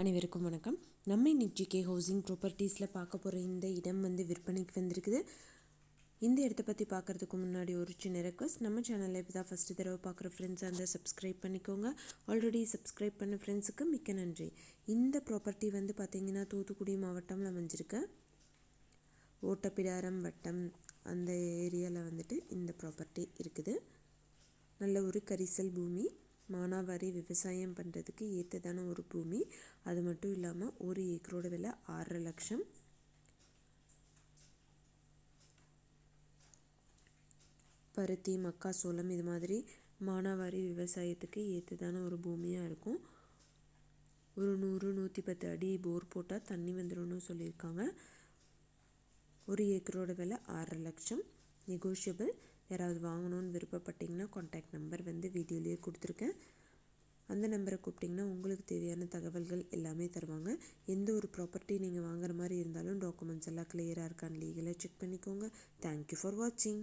அனைவருக்கும் வணக்கம். நம்ம இன்னைக்கு ஜிகே ஹவுசிங் ப்ராப்பர்ட்டிஸில் பார்க்க போகிற இந்த இடம் வந்து விற்பனைக்கு வந்திருக்குது. இந்த இடத்த பற்றி பார்க்குறதுக்கு முன்னாடி ஒரு சின்ன ரெக்வஸ்ட் நம்ம சேனலில் இப்போ தான் ஃபஸ்ட்டு தடவை பார்க்குற ஃப்ரெண்ட்ஸாக இருந்தால் சப்ஸ்கிரைப் பண்ணிக்கோங்க. ஆல்ரெடி சப்ஸ்கிரைப் பண்ண ஃப்ரெண்ட்ஸுக்கு மிக்க நன்றி. இந்த ப்ராப்பர்ட்டி வந்து பார்த்திங்கன்னா தூத்துக்குடி மாவட்டம்ல அமைஞ்சிருக்கு. ஓட்டப்பிடாரம் வட்டம் அந்த ஏரியாவில் வந்துட்டு இந்த ப்ராப்பர்ட்டி இருக்குது. நல்ல ஒரு கரிசல் பூமி. மானாவாரி விவசாயம் பண்ணுறதுக்கு ஏற்றதான ஒரு பூமி. அது மட்டும் இல்லாமல் ஒரு ஏக்கரோட விலை ஆறரை லட்சம். பருத்தி மக்காசோளம் இது மாதிரி மானாவாரி விவசாயத்துக்கு ஏற்றதான ஒரு பூமியாக இருக்கும். ஒரு நூறு நூற்றி பத்து அடி போர் போட்டால் தண்ணி வந்துடும்னு சொல்லியிருக்காங்க. ஒரு ஏக்கரோட விலை ஆறரை லட்சம். நெகோஷியபிள் யாராவது வாங்கணும்னு விருப்பப்பட்டிங்கன்னா காண்டாக்ட் நம்பர் வந்து வீடியோலேயே கொடுத்துருக்கேன். அந்த நம்பரை கூப்பிட்டிங்கன்னா உங்களுக்கு தேவையான தகவல்கள் எல்லாமே தருவாங்க. எந்த ஒரு ப்ராப்பர்ட்டி நீங்கள் வாங்குற மாதிரி இருந்தாலும் டாக்குமெண்ட்ஸ் எல்லாம் கிளியராக இருக்கான்னு லீகலாக செக் பண்ணிக்கோங்க. தேங்க்யூ ஃபார் வாட்சிங்